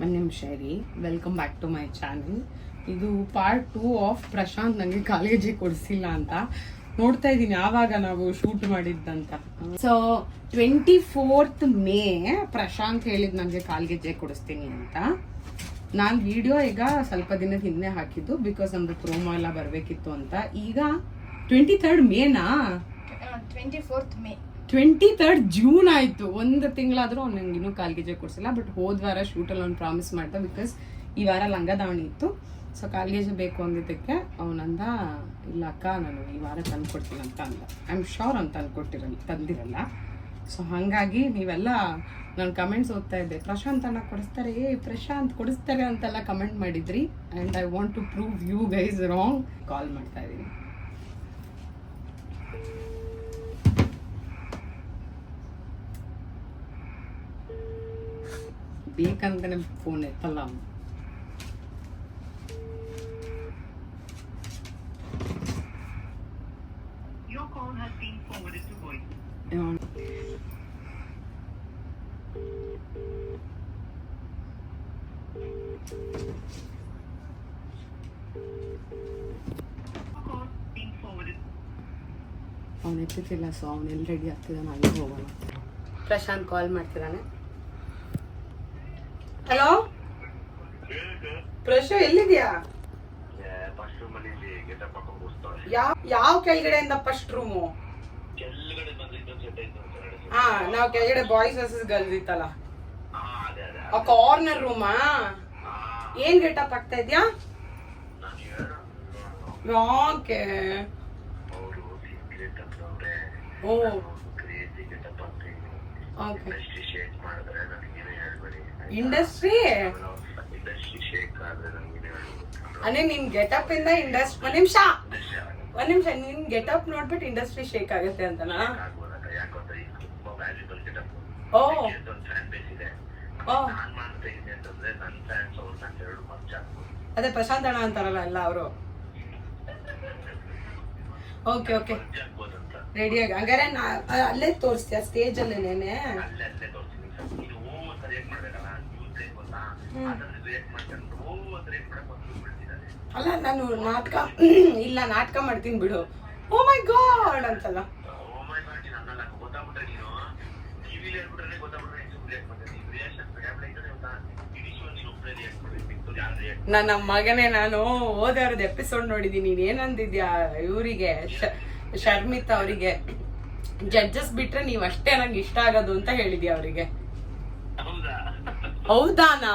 ಒಂದು ನಿಮಿಷ ರೀ welcome back to my channel ಇದು ಪಾರ್ಟ್ ಟೂ ಆಫ್ ಪ್ರಶಾಂತ್ ನನಗೆ ಕಾಲೇಜಿಗೆ ಕೊಡಿಸಿಲ್ಲ ಅಂತ ನೋಡ್ತಾ ಇದ್ದೀನಿ. ಯಾವಾಗ ನಾವು shoot ಮಾಡಿದ್ದಂತ. So twenty fourth May Prashant ಹೇಳಿದ್ ನನಗೆ ಕಾಲ್ಗೆಜ್ಜೆ ಕೊಡಿಸ್ತೀನಿ ಅಂತ. ನಾನು ವಿಡಿಯೋ ಈಗ ಸ್ವಲ್ಪ ದಿನದ ಹಿಂದೆ ಹಾಕಿದ್ದು ಬಿಕಾಸ್ ನಮ್ದು ಪ್ರೋಮೋ ಎಲ್ಲ ಬರಬೇಕಿತ್ತು ಅಂತ. ಈಗ ಟ್ವೆಂಟಿ ಥರ್ಡ್ ಮೇನಾ twenty fourth May twenty third June ಆಯಿತು. ಒಂದು ತಿಂಗಳಾದರೂ ಅವ್ನು ನಂಗೆ ಇನ್ನೂ ಕಾಲ್ಗೆಜೆ ಕೊಡಿಸಿಲ್ಲ. ಬಟ್ ಹೋದ ವಾರ ಶೂಟಲ್ಲಿ ಅವ್ನು ಪ್ರಾಮಿಸ್ ಮಾಡ್ದೆ ಬಿಕಾಸ್ ಈ ವಾರ ಲಂಗ ದಾವಣಿ ಇತ್ತು. ಸೊ ಕಾಲ್ಗೆಜೆ ಬೇಕು ಅಂದಿದ್ದಕ್ಕೆ ಅವನಂದ, ಇಲ್ಲ ಅಕ್ಕ, ನಾನು ಈ ವಾರ ತಂದು ಕೊಡ್ತೀನಿ ಅಂತ ಅಂದ. ಐ ಆಮ್ ಶೋರ್ ಅವ್ನು ತಂದು ಕೊಟ್ಟಿರಲ್ಲ ತಂದಿರಲ್ಲ. ಸೊ ಹಾಗಾಗಿ ನೀವೆಲ್ಲ ನಾನು ಕಮೆಂಟ್ಸ್ ಓದ್ತಾ ಇದ್ದೆ. ಪ್ರಶಾಂತ್ ಅಣ್ಣ ಕೊಡಿಸ್ತಾರೆ. ಏ, ಪ್ರಶಾಂತ್ ಕೊಡಿಸ್ತಾರೆ ಅಂತೆಲ್ಲ ಕಮೆಂಟ್ ಮಾಡಿದ್ರಿ. And I want to prove you guys wrong call ಮಾಡ್ತಾ ಇದ್ದೀನಿ. ಬೇಕಂತಾನೆ ಫೋನ್ ಎತ್ತಲ್ಲ ಅಮ್ಮ. ಅವ್ನು ಎತ್ತುತ್ತಿಲ್ಲ ಸೊ ಅವ್ನು ಎಲ್ಲಿ ರೆಡಿ ಆಗ್ತಿದ್ದಾನೆ ಅಲ್ಲಿ ಹೋಗೋಣ ಪ್ರಶಾಂತ್ ಕಾಲ್ ಮಾಡ್ತಿದ್ದಾನೆ ಹಲೋ ಪ್ರಶು ಎಲ್ಲಿದ್ಯಾ? ಯಾವ ಯಾವ ಕೆಳಗಡೆಯಿಂದ ಫಸ್ಟ್ ರೂಮು ಹಾ ನಾವು ಕೆಳಗಡೆ ಬಾಯ್ಸ್ ವರ್ಸಸ್ ಗರ್ಲ್ಸ್ ಇತ್ತಲ್ಲ. ಆ ಕಾರ್ನರ್ ರೂಮಾ ಏನ್ ಗೆಟಪ್ ಆಗ್ತಾ ಇದ್ಯಾ? ಓಕೆ ಯಾಕೆ ಓ. ಓಕೆ ಇಂಡಸ್ಟ್ರಿ ಶೇಕ್ ಮಾಡಿದ್ರೆ ನನಗೇನು ಹೇಳ್ಬೇಡಿ ಇಂಡಸ್ಟ್ರಿ ಅದೇ ನಿನ್ ಗೆಟಪ್ ಇಂದ ಇಂಡಸ್ಟ್ರಿ ಒಂದ್ ನಿಮಿಷ. ಒಂದ್ ನಿಮಿಷ, ನಿನ್ ಗೆಟಪ್ ನೋಡ್ಬಿಟ್ಟು ಇಂಡಸ್ಟ್ರಿ ಶೇಕ್ ಆಗುತ್ತೆ ಅಂತನಾ? ಓ. ಅದೇ ಪ್ರಶಾಂತ್ ಅಣ್ಣ ಅಂತಾರಲ್ಲ ಎಲ್ಲ ಅವರು. Okay okay. ಮರ್ಚ್ ರೆಡಿ ಆಗಿ ಹಂಗಾರೆ ನಾ ಅಲ್ಲೇ ತೋರಿಸ್ತೀಯ? ಸ್ಟೇಜ್ ಅಲ್ಲೇನೆ ಅಲ್ಲೇ ಅಲ್ಲೇ ತೋರಿಸ್ತೀನಿ ಸರ್ ಇದು ಓ ಅಂತ ರೇಟ್ ಮಾಡ್ಬೇಕಲ್ಲ ನ್ಯೂಸ್ ರೇಟ್ ಗೊತ್ತಾ ಅದನ್ನ ರೇಟ್ ಮಾಡ್ಕೊಂಡು ಓ ಅಂತ ರೇಟ್ ಮಾಡಕ್ ಬಂದು ಬಿಡ್ತಿದ್ದಾರೆ ಅಲ್ಲ ನಾನು ನಾಟಕ ಇಲ್ಲ ನಾಟಕ ಮಾಡ್ತೀನಿ ಬಿಡು. ಓ ಮೈ ಗಾಡ್ ಅಂತಲ್ಲ. ರಿಯಾಕ್ಟ್ ನನ್ನ ಮಗನೇ ನಾನು ಓದೋರ್ದು ಎಪಿಸೋಡ್ ನೋಡಿದ್ದೀನಿ. ನೀನ್ ಏನಂದಿದ್ಯಾ ಇವರಿಗೆ ಶರ್ಮಿತ್ ಅವರಿಗೆ? ಜಡ್ಜಸ್ ಬಿಟ್ರೆ ನೀವ್ ಅಷ್ಟೇ ನಂಗೆ ಇಷ್ಟ ಆಗೋದು ಅಂತ ಹೇಳಿದ್ಯಾ ಅವರಿಗೆ? ಹೌದಾ? ಹೌದಾನಾ?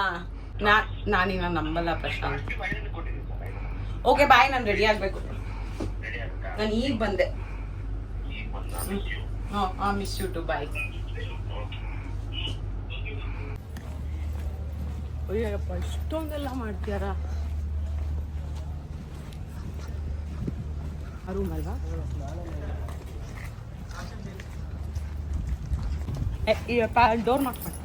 ನಾ ನಾನೀಗ ನಂಬಲ್ಲ ಪ್ರಶಾಂತ್. ಓಕೆ ಬಾಯ್ ನಾನು ರೆಡಿ ಆಗಬೇಕು. ನಾನು ಈಗ ಬಂದೆ. ಹಾಂ ಹಾಂ ಮಿಸ್ ಯು ಟು ಬಾಯ್ ಅಯ್ಯಪ್ಪ ಇಷ್ಟೊಂದೆಲ್ಲ ಮಾಡ್ತೀಯಾರ? ರೂಮ್ ಅಲ್ವಾ? ಡೋರ್ ಮಾಡ್ಕೊಂಡು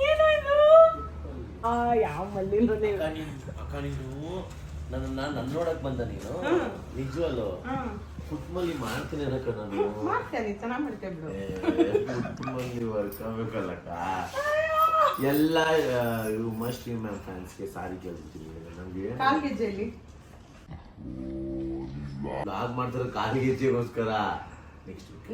ಏನು ಇದು ಆ ಯಾವ ನೀವು ಅಕ್ಕ ನೀನ್ ಅಕ್ಕ ನೀನು ನನ್ನ ನನ್ನ ನೋಡಕ್ ಬಂದ ನೀನು. ನಿಜವಲ್ಲು? ಫುಟ್ಬಾಲಿ ಮಾಡ್ತೀನಿ ಅನ್ನಕ್ಕ ನಾನು. ಮಾಡ್ತೇನೆ ಚೆನ್ನಾಗಿ ಮಾಡ್ತೇವೆ ಬಿಡು. ಫುಟ್ಬಾಲಿ ವರ್ಕ್ ಆಗ್ಬೇಕಲ್ಲಕ್ಕ ಎಲ್ಲ ಇವು ಮಶ್ರೂಮ್ ಮ್ಯಾಮ್ ಫ್ಯಾನ್ಸ್ಗೆ ಸಾರಿ ಕೇಳ್ತೀನಿ ನಮ್ಗೆ ಕಾಲ್ ಗೆಜ್ಜೆಯಲ್ಲಿ. ಬ್ಲಾಗ್ ಮಾಡ್ತಾರೆ ಕಾಲು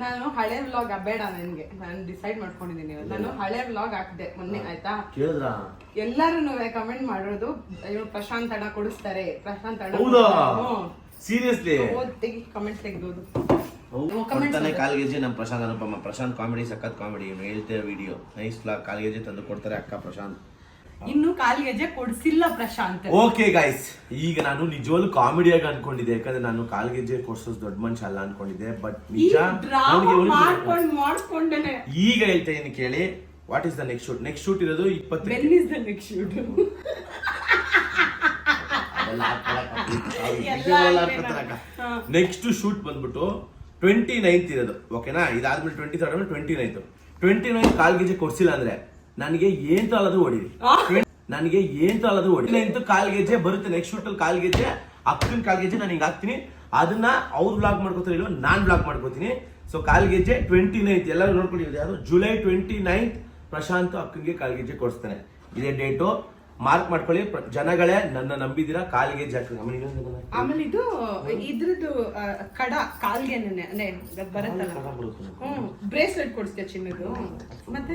ನಾನು ಹಳೆ ವ್ಲಾಗ್ ಬೇಡ ನನಗೆ. ನಾನು ಡಿಸೈಡ್ ಮಾಡ್ಕೊಂಡಿದ್ದೀನಿ ಇವತ್ತು. ನಾನು ಹಳೆ ವ್ಲಾಗ್ ಹಾಕಿದೆ ಮೊನ್ನೆ ಆಯ್ತಾ? ಕೇಳಿದ್ರ? ಎಲ್ಲರೂ ಕಮೆಂಟ್ ಮಾಡೋದು ಅಯ್ಯೋ ಪ್ರಶಾಂತ್ ಅಣ್ಣ ಕೊಡಿಸ್ತಾರೆ. ಪ್ರಶಾಂತ್ ಅಣ್ಣ ಹೌದಾ. ಸೀರಿಯಸ್ಲಿ ತೆಗಿ ಕಮೆಂಟ್ ತೆಗ್ದೋದು. ಕೊಡ್ತಾನೆ ನಮ್ಮ ಪ್ರಶಾಂತ್ ಅನುಪಮ. ಪ್ರಶಾಂತ್ ಕಾಮಿಡಿ ಸಖತ್ ಕಾಮಿಡಿ ಇವನು ಹೇಳ್ತೇವೆ ವಿಡಿಯೋ ನೈಸ್ ಬ್ಲಾಗ್ ಕಾಲ್ಗೆಜೆ ತಂದು ಕೊಡ್ತಾರೆ ಅಕ್ಕ ಪ್ರಶಾಂತ್. ಇನ್ನು ಕಾಲ್ ಗೆಜ್ಜೆ ಕೊಡ್ಸಿಲ್ಲ ಪ್ರಶಾಂತ್. ಓಕೆ ಗೈಸ್ ಈಗ ನಾನು ನಿಜವಾಗ್ಲೂ ಕಾಮಿಡಿಯಾಗಿ ಅನ್ಕೊಂಡಿದ್ದೆ. ಯಾಕಂದ್ರೆ ನಾನು ಕಾಲ್ಗೆಜ್ಜೆ ಕೊಡ್ಸೋದು ದೊಡ್ಡ ಮನುಷ್ಯ ಅಲ್ಲ ಅನ್ಕೊಂಡಿದ್ದೆ. ಬಟ್ ನಿಜ ಡ್ರಾಮಾ ನನ್ಗೆ ಒಂದು- ಮಾಡ್ಕೊಂಡ್ ಮಾಡ್ಕೊಂಡೇನೆ. ಈಗ ಹೇಳ್ತಾ ಇದೀನಿ ಕೇಳಿ. What is the next shoot next shoot ಇರೋದು ಇಪ್ಪತ್ತು ಬೆನ್ is the next shoot next shoot ಬಂದ್ಬಿಟ್ಟು ಟ್ವೆಂಟಿ ನೈನ್ತ್ ಇರೋದು ಓಕೆನಾ ಇದಾದ್ಮೇಲೆ twenty third twenty ninth twenty nine ಕಾಲ್ಗೆಜೆ ಕೊಡ್ಸಿಲ್ಲ ಅಂದ್ರೆ ನನಗೆ ಏನ್ ತಗೊಳ್ಳೋದು ಹೊಡಿರಿ. ನನಗೆ ಏನ್ ಅಲ್ಲದು ಹೊಡಿ ಇಂತ ಕಾಲ್ ಗೆಜ್ಜೆ ಬರುತ್ತೆ ನೆಕ್ಸ್ಟ್ ಶೂಟ್ ಅಲ್ಲಿ ಕಾಲ್ ಗೆಜ್ಜೆ ಅಕ್ಕನ ಕಾಲ್ ಗೆಜ್ಜೆ ನಾನು ಹಿಂಗೆ ಹಾಕ್ತೀನಿ. ಅದನ್ನ ಅವ್ರು ಬ್ಲಾಗ್ ಮಾಡ್ಕೋತಾರೆ ಇಲ್ವೋ ನಾನ್ ಬ್ಲಾಗ್ ಮಾಡ್ಕೋತೀನಿ. ಸೊ ಕಾಲ್ ಗೆಜ್ಜೆ ಟ್ವೆಂಟಿ ನೈನ್ತ್ ಎಲ್ಲರೂ ನೋಡ್ಕೊಂಡಿದ್ದೆ ಅದು ಜುಲೈ ಟ್ವೆಂಟಿ ನೈನ್ತ್ ಪ್ರಶಾಂತ್ ಅಕ್ಕನಿಗೆ ಕಾಲ್ ಗೆಜ್ಜೆ ಕೊಡಿಸ್ತಾನೆ. ಇದೇ ಡೇಟು ಮಾರ್ಕ್ ಮಾಡ್ಕೊಳ್ಳಿ. ಪ್ರ- ಜನಗಳೇ ನನ್ನ ನಂಬಿದಿರಾ ಕಾಲ್ಗೆ ಗೆಜ್ಜೆ ಆಮೇಲೆ ಆಮೇಲೆ ಇದು ಇದ್ರದ್ದು ಆ, ಕಡ ಕಾಲ್ಗೆ ಅಂದ್ರೆ ಬರುತ್ತಲ್ಲ? ಹ್ಮ್. ಬ್ರೇಸ್ಲೆಟ್ ಕೊಡಿಸ್ತೀಯ ಚಿನ್ನದು ಮತ್ತೆ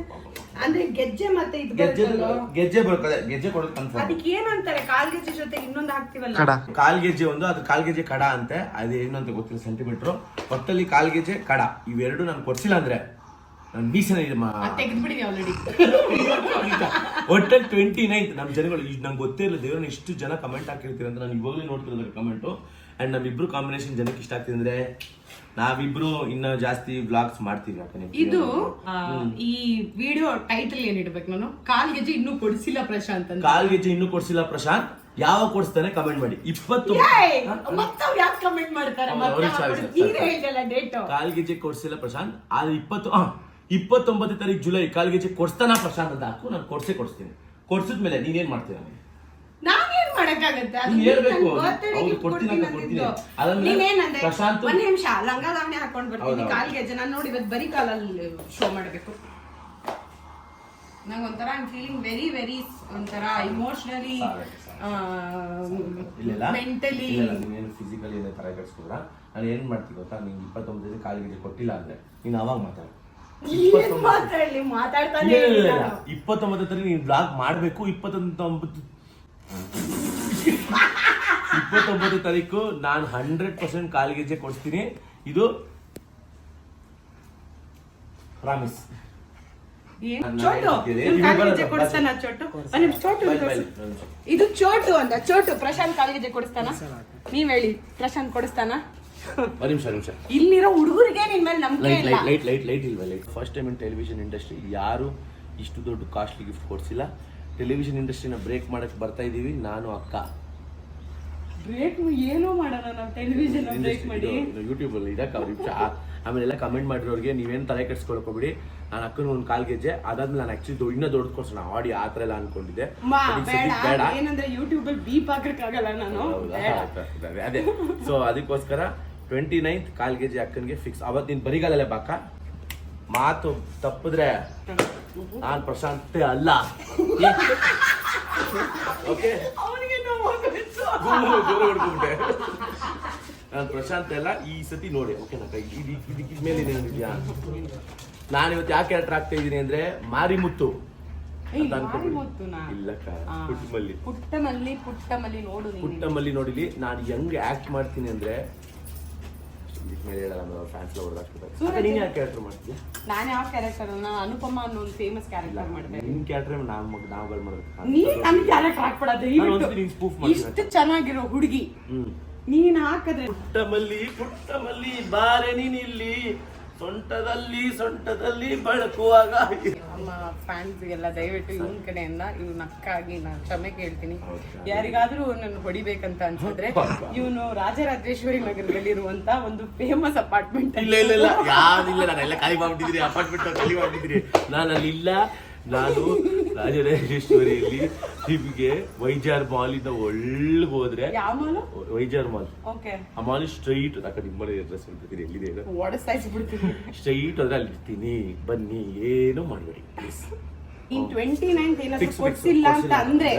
ಅಂದ್ರೆ ಗೆಜ್ಜೆ ಮತ್ತೆ ಇದು ಗೆಜ್ಜೆ ಬರುತ್ತಲ್ಲ ಗೆಜ್ಜೆ ಬರ್ತದೆ ಗೆಜ್ಜೆ ಕೊಡೋದು ಕನ್ಫರ್ಮ್. ಅದಕ್ಕೆ ಏನಂತಾರೆ ಕಾಲ್ಗೆಜ್ಜೆ ಜೊತೆ ಇನ್ನೊಂದು ಹಾಕ್ತಿವಲ್ಲ? ಕಾಲ್ಗೆಜ್ಜೆ ಒಂದು ಅದು ಕಾಲ್ಗೆಜ್ಜೆ ಕಡ ಅಂತೆ. ಅದೇನು ಏನು ಅಂತ ಗೊತ್ತಿಲ್ಲ ಸೆಂಟಿಮೀಟರ್ ಒಟ್ಟಲ್ಲಿ ಕಾಲ್ಗೆಜ್ಜೆ ಕಡ. ಇವೆರಡು ನಾನು ಕೊಡ್ಸಿಲ್ಲ ಅಂದ್ರೆ ನಾನು ಮೀಸನ ತೆಗೆದ್ಬಿಡಿ ಆಲ್ರೆಡಿ ಒಟ್ಟಲ್ಲಿ ಟ್ವೆಂಟಿ ನೈನ್ತ್ ನಮ್ಮ ಜನಗಳು ಈಗ ನಂಗೆ ಗೊತ್ತೇ ಇಲ್ಲ ದೇವ್ರನ್ನ ಇಷ್ಟು ಜನ ಕಮೆಂಟ್ ಹಾಕಿರ್ತೀರ ಅಂತ ನಾನು ಇವಾಗಲೇ ನೋಡ್ತಿರೋದ್ರ ಕಮೆಂಟು ಅಂಡ್ ನಮ್ಮಿಬ್ರು ಕಾಂಬಿನೇಷನ್ ಜನಕ್ಕೆ ಇಷ್ಟ ಆಗ್ತಿದೆ ಅಂದ್ರೆ ನಾವಿಬ್ರು ಇನ್ನ ಜಾಸ್ತಿ ಬ್ಲಾಗ್ಸ್ ಮಾಡ್ತೀವಿ ಯಾಕಂದ್ರೆ ಇದು ಆ, ಈ ವಿಡಿಯೋ ಟೈಟಲ್ ಏನ್ ಇಡ್ಬೇಕು ನಾನು? ಕಾಲ್ಗೆಜ್ಜೆ ಇನ್ನೂ ಕೊಡಿಸಿಲ್ಲ ಪ್ರಶಾಂತ್ ಅಂತ. ಕಾಲ್ಗೆಜ್ಜೆ ಇನ್ನೂ ಕೊಡ್ಸಿಲ್ಲ ಪ್ರಶಾಂತ್ ಯಾವಾಗ ಕೊಡಿಸ್ತಾನೆ ಕಮೆಂಟ್ ಮಾಡಿ. ಇಪ್ಪತ್ತು ಏಯ್! ಯಾಕೆ ಕಮೆಂಟ್ ಮಾಡ್ತಾರೆ? ಕಾಲ್ ಮತ್ತೆ ಅವ್ರಿಗೆ ಅವ್ರು sorry, sorry, ನೀನೇ sorry. ಹೇಳಿದಲ್ಲ ಡೇಟು ಕಾಲ್ಗೆಜ್ಜೆ ಕೊಡ್ಸಿಲ್ಲ ಪ್ರಶಾಂತ್ ಆದ್ರೆ ಇಪ್ಪತ್ತು ಆ, ಇಪ್ಪತ್ತೊಂಬತ್ತು ತಾರೀಕು ಜುಲೈ ಕಾಲ್ಗೆಜ್ಜೆ ಕೊಡ್ಸ್ತಾನ ಪ್ರಶಾಂತ ಅಂತ ಹಾಕು ನಾನು ಕೊಡ್ಸೇ ಕೊಡಿಸ್ತೀನಿ. ಕೊಡ್ಸಿದ್ಮೇಲೆ ನೀನೇನ್ ಮಾಡ್ತೀಯ ನಾನೇನ್ ಮಾಡಕ್ಕಾಗತ್ತೆ? ಅದು ನೀನ್ ಹೇಳ್ಬೇಕು. ನನ್ birthday ಹೌದು, gift ಕೊಡ್ತೀನಿ ಕೊಡ್ತೀನಿ ಅಂತ ಕೊಡ್ತೀನಿ. ಅಂದಿದ್ದು. ನೀನೇನಂದೆ? ಪ್ರಶಾಂತ್- ಒಂದ್ ನಿಮಿಷ ಲಂಗ ದಾವಣಿ ಹಾಕೊಂಡ್ ಬರ್ತೀನಿ. ಹೌದೌದು. ಕಾಲ್ಗೆಜ್ಜೆ ನಾನು ನೋಡಿ ಇವತ್ತು ಬರೀ ಕಾಲಲ್ಲಿ ಶೋ ಮಾಡ್ಬೇಕು. ನಂಗೆ ಒಂಥರ ಐಮ್ ಫೀಲಿಂಗ್ ವೆರಿ ವೆರಿ ಒಂಥರ ಇಮೋಷನಲಿ ಇಲ್ಲ ಮೆಂಟಲಿ ಇಲ್ಲ ನೀನೇನು ಫಿಸಿಕಲಿ ಇದೆ ತರ ನಾನು ಏನ್ ಮಾಡ್ತೀನಿ ಗೊತ್ತಾ? ನಿಂಗೆ ಇಪ್ಪತ್ತೊಂಬತ್ತೈದು ಕಾಲಿಗೆ ಕೊಟ್ಟಿಲ್ಲ ಅಂದ್ರೆ. ನೀನು ಅವಾಗ ಮಾತಾಡು. ಏನ್ ಮಾತಾಡ್ಲಿ ಮಾತಾಡ್ತಾನೆ ಇಲ್ಲ, ಇಲ್ಲ, ಇಲ್ಲ, ಇಲ್ಲ. ಇಲ್ಲ. ಇಪ್ಪತ್ತೊಂಬತ್ತು ತಾರೀಕು ನೀನು ಬ್ಲಾಗ್ ಮಾಡಬೇಕು ಇಪ್ಪತ್ತೊಂಬತ್ತು. ಇಪ್ಪತ್ತೊಂಬತ್ತು ತಾರೀಕು ನಾನು ಹಂಡ್ರೆಡ್ ಪರ್ಸೆಂಟ್ ಕಾಲ್ಗೆಜ್ಜೆ ಕೊಡ್ತೀನಿ ಇದು ಪ್ರಾಮಿಸ್. ಇದು ಚೋಟು ಅಂತ ಚೋಟು. ಪ್ರಶಾಂತ್ ಕಾಲ್ಗೆಜ್ಜೆ ಕೊಡಿಸ್ತಾನ? ನೀವ್ ಹೇಳಿ ಪ್ರಶಾಂತ್ ಕೊಡಿಸ್ತಾನ? ಒಂದ್ ನಿಮಿಷ ನಿಮಿಷ. ಇಲ್ಲಿರೋ ಹುಡುಗರಿಗೆ ನಿನ್ ಮೇಲೆ ನಂಬಿಕೆ ಲೈಟ್ ಇಲ್ಲ. ಲೈಟ್ ಲೈಟ್ ಲೈಟ್ ಲೈಟ್ ಇಲ್ವಾ? Light first time in television industry ಯಾರು ಇಷ್ಟು ದೊಡ್ಡ ಕಾಸ್ಟ್ಲಿ ಗಿಫ್ಟ್ ಕೊಡ್ಸಿಲ್ಲ. ಟೆಲಿವಿಷನ್ ಇಂಡಸ್ಟ್ರಿನ ಬ್ರೇಕ್ ಮಾಡಕ್ಕೆ ಬರ್ತಾ ಇದ್ದೀವಿ ನಾನು ಅಕ್ಕ. ಬ್ರೇಕ್ ಏನೋ ಮಾಡೋಣ ನಾವು ಟೆಲಿವಿಷನ್ ಬ್ರೇಕ್ ಮಾಡಿ. ಯೂಟ್ಯೂಬ್ ಅಲ್ಲಿ ಇದಕ್ಕೆ ಅವ್ರಿಗೆ ಆಮೇಲೆ ಎಲ್ಲ ಕಮೆಂಟ್ ಮಾಡಿರೋರಿಗೆ ನೀವೇನು ತಲೆ ಕೆಡ್ಸ್ಕೊಳ್ಕೊಬಿಡಿ ನಾನು ಅಕ್ಕನ ಒಂದು ಕಾಲ್ ಗೆಜ್ಜೆ ಅದಾದ್ಮೇಲೆ ನಾನು ಆಕ್ಚುಲಿ ಇನ್ನೂ ದೊಡ್ಡ ಕೊಡ್ಸೋಣ ಆಡಿ ಆ ಥರ ಎಲ್ಲ ಅನ್ಕೊಂಡಿದ್ದೆ. ಮಾ ಬೇಡ ಸದ್ಯಕ್ಕೆ ಬೇಡ ಏನಂದ್ರೆ ಯೂಟ್ಯೂಬ್ ಅಲ್ಲಿ ಬೀಪ್ ಹಾಕಕ್ಕಾಗಲ್ಲ ನಾನು. ಹೌದಾ? ಬೇಡ. ಅದೇ. ಸೊ ಅದಕ್ಕೋಸ್ಕರ ಟ್ವೆಂಟಿ ನೈನ್ತ್ ಕಾಲ್ ಜಿ ಅಕ್ಕನಿಗೆ ಫಿಕ್ಸ್ ಅವತ್ತಿನ ಬರಿಗಾಲಲ್ಲೇ ಬಾಕ. ಮಾತು ತಪ್ಪಿದ್ರೆ ನಾನು ಪ್ರಶಾಂತೆ ಅಲ್ಲ. ಓಕೆ. ನಾನು ಪ್ರಶಾಂತ್ ಅಲ್ಲ ಈ ಸತಿ ನೋಡಿ. ಓಕೆ ಇದಕ್ಕೆ ಮೇಲೆ ಏನಿದ್ಯಾ ನಾನು ಇವತ್ತು ಯಾಕೆ ಕ್ಯಾರೆಕ್ಟರ್ ಆಗ್ತಾ ಇದ್ದೀನಿ ಅಂದ್ರೆ ಮಾರಿಮುತ್ತು. ಪುಟ್ಟಮಲ್ಲಿ. ಪುಟ್ಟಮಲ್ಲಿ ನೋಡಿಲಿ ನಾನು ಹೆಂಗ್ ಆಕ್ಟ್ ಮಾಡ್ತೀನಿ ಅಂದ್ರೆ ನೀನ್ ಯಾವ ಕ್ಯಾರೆಕ್ಟರ್ ನಾನು ಅನುಪಮ ಅನ್ನೋ ಒಂದು ಫೇಮಸ್ ಕ್ಯಾರೆಕ್ಟರ್ ಮಾಡಿದೆ. ನಿನ್ ಕ್ಯಾರೆಕ್ಟರ್ ನಾನು ಮಗ ನಾವುಗಳು ಮಾಡ್ಬೇಕು ನೀನ್ ಕ್ಯಾರೆಕ್ಟರ್ ಮಲ್ಲಿ ಪುಟ್ಟ ಇಷ್ಟು ಚೆನ್ನಾಗಿರೋ ಹುಡುಗಿ. ಹ್ಮ್. ನೀನ್ ಹಾಕಿದ್ರೆ ಪುಟ್ಟ ಮಲ್ಲಿ ಬಾರೆ ನೀನಿಲ್ಲಿ. ಸೊಂಟದಲ್ಲಿ ಸೊಂಟದಲ್ಲಿ ಬಳಕುವಾಗ. ನಮ್ಮ ಫ್ಯಾನ್ಸ್ಗೆಲ್ಲ ದಯವಿಟ್ಟು ಇವನ್ ಕಡೆಯಿಂದ ಇವ್ನ ಅಕ್ಕಾಗಿ ನಾನು ಕ್ಷಮೆ ಕೇಳ್ತೀನಿ? ಯಾರಿಗಾದ್ರೂ ನನ್ನ ಹೊಡಿಬೇಕಂತ ಅನ್ಸಿದ್ರೆ ಇವನು ರಾಜರಾಜೇಶ್ವರಿ ನಗರದಲ್ಲಿ ಇರುವಂತ ಒಂದು ಫೇಮಸ್ ಅಪಾರ್ಟ್ಮೆಂಟ್ ಇಲ್ಲ ಇಲ್ಲ ಇಲ್ಲ. ಯಾವ್ದಿಲ್ಲ ನಾನೆಲ್ಲ ಖಾಲಿ ಮಾಡ್ಬಿಟ್ಟಿದ್ರಿ ಅಪಾರ್ಟ್ಮೆಂಟ್ ಖಾಲಿ ಮಾಡ್ಬಿಟ್ಟಿದ್ರಿ ನಾನು ಅಲ್ಲಿ ಇಲ್ಲ ನಾನು ರಾಜರಾಜೇಶ್ವರಿಯಲ್ಲಿ ನಿಮಗೆ ವೈಜಾರ್ ಮಾಲ್ ಇಂದ ಒಳ್ಳೆ ಹೋದ್ರೆ ವೈಜಾರ್ ಮಾಲ್ ಆ ಮಾಲ್ ಸ್ಟ್ರೈಟ್ ಆ ಕಡೆ ನಿಮ್ಮನೆ ಅಡ್ರೆಸ್ ಹೇಳ್ತಿದ್ದೀನಿ ಎಲ್ಲಿದೆ ಸ್ಟ್ರೈಟ್ ಅಂದ್ರೆ ಅಲ್ಲಿ ಇರ್ತೀನಿ. ಬನ್ನಿ ಏನು ಮಾಡ್ಬೇಡಿ ಪ್ಲೀಸ್ ಇನ್ ಟ್ವೆಂಟಿ ನೈನ್ತ್ ಏನಾದ್ರು ಕೊಡ್ಸಿಲ್ಲ ಅಂತ ಅಂದ್ರೆ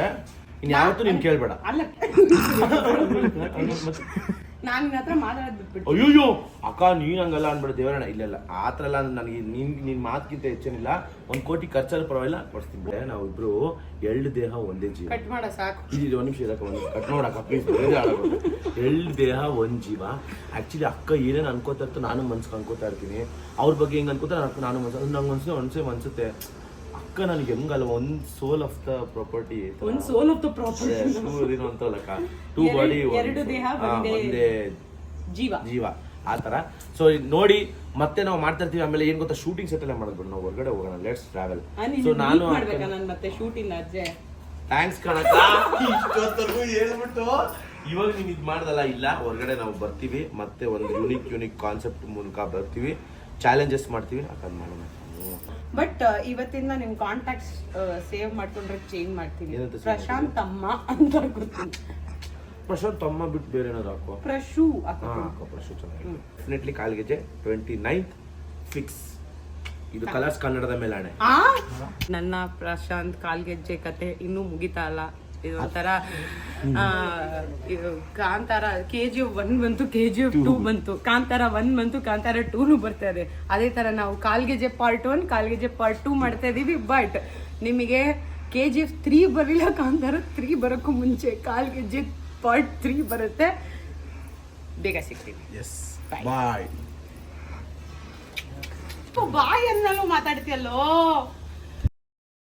ಇನ್ ಯಾವತ್ತೂ ನೀನ್ ಕೇಳ್ಬೇಡ. ಅಲ್ಲ. ನಾನು ನಿನ್ನ ಹತ್ರ ಮಾತಾಡೋದು ಬಿಟ್ಬಿಟ್ಟು ಅಯ್ಯೋಯ್ಯೋ ಅಕ್ಕ ನೀನ್ ಹಂಗಲ್ಲ ಅನ್ಬೇಡ ದೇವರಣ್ಣ. ಇಲ್ಲ ಇಲ್ಲ ಆ ಥರ ಎಲ್ಲ ನನಗೆ ನಿನ್ ನಿನ್ ಮಾತ್ಗಿಂತ ಹೆಚ್ಚೇನಿಲ್ಲ. ಒಂದ್ ಕೋಟಿ ಖರ್ಚಾದ್ರು ಪರವಾಗಿಲ್ಲ ಕೊಡ್ತೀನಿ ಬಿಡೆ ನಾವು ಇಬ್ರು ಎಳ್ಳು ದೇಹ ಒಂದೇ ಜೀವ. ಕಟ್ ಮಾಡ ಸಾಕು. ಇದು ಒಂದ್ ನಿಮಿಷ ಇದಕ್ಕೆ ಒಂದು ಕಟ್ ನೋಡಕ್ಕ ಪ್ಲೀಸ್ ಎಳ್ಳು ದೇಹ ಒಂದ್ ಜೀವ. ಆಕ್ಚುಲಿ ಅಕ್ಕ ಏನೇನು ಅನ್ಕೋತಾ ಇರ್ತೋ ನಾನು ಮನ್ಸ್ಗೆ ಅನ್ಕೋತಾ ಇರ್ತೀನಿ. ಅವ್ರ ಬಗ್ಗೆ ಹೆಂಗ್ ಅನ್ಕೋತಾ ನಾನು ನಾನು ಮನ್ಸ ನಂಗೆ ಅನ್ಸೆ ಅನ್ಸೆ ಅನ್ಸುತ್ತೆ ಅಕ್ಕ ನನಗೆ ಹೆಂಗಲ್ಲ ಒಂದ್ ಸೋಲ್ ಆಫ್ ದ ಪ್ರಾಪರ್ಟಿ ಒಂದ್ ಸೋಲ್ ಆಫ್ ದ ಪ್ರಾಪರ್ಟಿ ಏನೋ ಟೂ ಎರಡು- ಬಾಡಿ ಎರಡು ದೇಹ ಒಂದೇ ಜೀವ. ಜೀವ. ಆ ಥರ ಸೊ ನೋಡಿ ಮತ್ತೆ ನಾವು ಮಾಡ್ತಾ ಇರ್ತೀವಿ. ಆಮೇಲೆ ಏನ್ ಗೊತ್ತಾ? ಶೂಟಿಂಗ್ ಸೆಟ್ ಎಲ್ಲ ಮಾಡಿದ್ಬಿಡು ನಾವು ಹೊರಗಡೆ ಹೋಗೋಣ. ಲೆಟ್ಸ್ ಟ್ರಾವೆಲ್ ಸೊ ನಾನು ಮತ್ತೆ? ಶೂಟಿಂಗ್ ಅಜ್ಜೆ. ಥ್ಯಾಂಕ್ಸ್ ಕಣಕ್ಕ. ಇಷ್ಟೊತ್ತರ್ಗು ಹೇಳ್ಬಿಟ್ಟು ಇವಾಗ ನೀನು ಇದ್ ಮಾಡ್ದಲ್ಲ? ಇಲ್ಲ. ಹೊರಗಡೆ ನಾವು ಬರ್ತೀವಿ. ಮತ್ತೆ ಒಂದು ಯುನಿಕ್ ಯುನಿಕ್ ಕಾನ್ಸೆಪ್ಟ್ ಮೂಲಕ ಬರ್ತೀವಿ. ಚಾಲೆಂಜಸ್ ಮಾಡ್ತೀವಿ. ಅಕ್ಕ ಮಾಡೋಣ. ಬಟ್ ಇವತ್ತಿಂದ ನಿಮ್ ಕಾಂಟ್ಯಾಕ್ಟ್ ಸೇವ್ ಮಾಡ್ಕೊಂಡ್ರೆ ಚೇಂಜ್ ಮಾಡ್ತೀನಿ. ಏನಂತ save ಪ್ರಶಾಂತ್ ಅಮ್ಮ ಅಂತ ಗೊತ್ತಿಲ್ಲ. ಪ್ರಶಾಂತ್ ತಮ್ಮ ಬಿಟ್ಟು ಬೇರೆ ಏನಾದ್ರು ಹಾಕೋ ಪ್ರಶು ಹಾಕು ಪ್ರಶು ಹಾಕೋ ಪ್ರಶು ಚೆನ್ನಾಗಿ ಡೆಫಿನೆಟ್ಲಿ ಕಾಲ್ಗೆಜೆ ಟ್ವೆಂಟಿ ನೈನ್ತ್ ಫಿಕ್ಸ್ ಇದು ಕಲರ್ಸ್ ಕನ್ನಡದ ಮೇಲಾಣೆ. ಆ? ನನ್ನ ಪ್ರಶಾಂತ್ ಕಾಲ್ಗೆಜ್ಜೆ ಕತೆ ಇನ್ನೂ ಮುಗಿತಾ ಇಲ್ಲ. ಇದೊಂಥರ Kantara K G F one ಬಂತು ಕೆ ಜಿ ಎಫ್ ಟೂ ಬಂತು ಕಾಂತಾರ ಒನ್ ಬಂತು ಕಾಂತಾರ ಟೂನು ಬರ್ತಾ ಇದೆ. ಅದೇ ತರ ನಾವು ಕಾಲ್ಗೆಜೆ ಪಾರ್ಟ್ ಒನ್ ಕಾಲ್ಗೆಜೆ ಪಾರ್ಟ್ ಟೂ ಮಾಡ್ತಾ ಇದ್ದೀವಿ ಬಟ್ ನಿಮಗೆ ಕೆ ಜಿ ಎಫ್ ತ್ರೀ ಬರಲಿಲ್ಲ ಕಾಂತಾರ ತ್ರೀ ಬರೋಕ್ಕೂ ಮುಂಚೆ ಕಾಲ್ಗೆಜ್ಜೆ ಪಾರ್ಟ್ ತ್ರೀ ಬರುತ್ತೆ. ಬೇಗ ಸಿಗ್ತೀವಿ. ಬಾಯ್ ಬಾಯ್ ಅನ್ನಲ್ಲೂ ಮಾತಾಡ್ತೀಯಲ್ಲೋ?